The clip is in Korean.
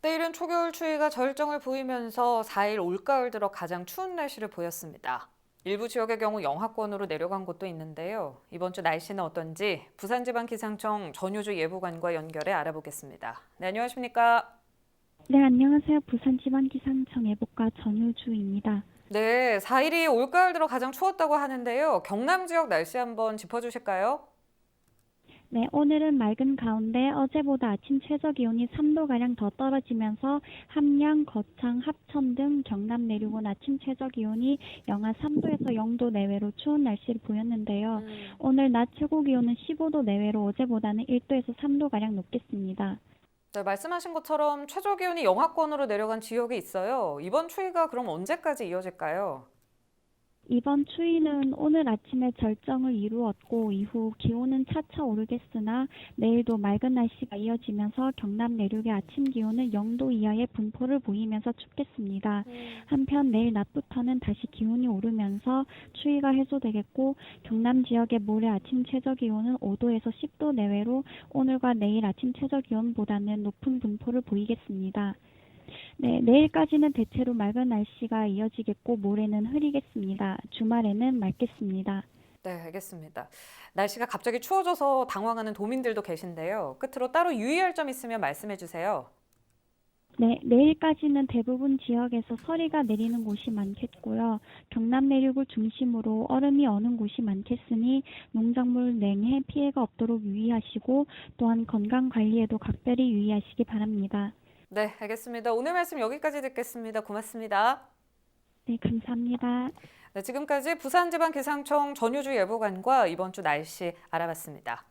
내일은 초겨울 추위가 절정을 보이면서 4일 올가을 들어 가장 추운 날씨를 보였습니다. 일부 지역의 경우 영하권으로 내려간 곳도 있는데요. 이번 주 날씨는 어떤지 부산지방기상청 전효주 예보관과 연결해 알아보겠습니다. 네, 안녕하십니까? 네, 안녕하세요. 부산지방기상청 예보과 전효주입니다. 네, 4일이 올가을 들어 가장 추웠다고 하는데요. 경남 지역 날씨 한번 짚어주실까요? 네, 오늘은 맑은 가운데 어제보다 아침 최저 기온이 3도가량 더 떨어지면서 함양, 거창, 합천 등 경남 내륙은 아침 최저 기온이 영하 3도에서 0도 내외로 추운 날씨를 보였는데요. 오늘 낮 최고 기온은 15도 내외로 어제보다는 1도에서 3도가량 높겠습니다. 네, 말씀하신 것처럼 최저 기온이 영하권으로 내려간 지역이 있어요. 이번 추위가 그럼 언제까지 이어질까요? 이번 추위는 오늘 아침에 절정을 이루었고 이후 기온은 차차 오르겠으나 내일도 맑은 날씨가 이어지면서 경남 내륙의 아침 기온은 0도 이하의 분포를 보이면서 춥겠습니다. 한편 내일 낮부터는 다시 기온이 오르면서 추위가 해소되겠고 경남 지역의 모레 아침 최저 기온은 5도에서 10도 내외로 오늘과 내일 아침 최저 기온보다는 높은 분포를 보이겠습니다. 네, 내일까지는 대체로 맑은 날씨가 이어지겠고 모레는 흐리겠습니다. 주말에는 맑겠습니다. 네, 알겠습니다. 날씨가 갑자기 추워져서 당황하는 도민들도 계신데요. 끝으로 따로 유의할 점 있으면 말씀해 주세요. 네, 내일까지는 대부분 지역에서 서리가 내리는 곳이 많겠고요. 경남 내륙을 중심으로 얼음이 어는 곳이 많겠으니 농작물 냉해 피해가 없도록 유의하시고 또한 건강 관리에도 각별히 유의하시기 바랍니다. 네, 알겠습니다. 오늘 말씀 여기까지 듣겠습니다. 고맙습니다. 네, 감사합니다. 네, 지금까지 부산지방기상청 전효주 예보관과 이번 주 날씨 알아봤습니다.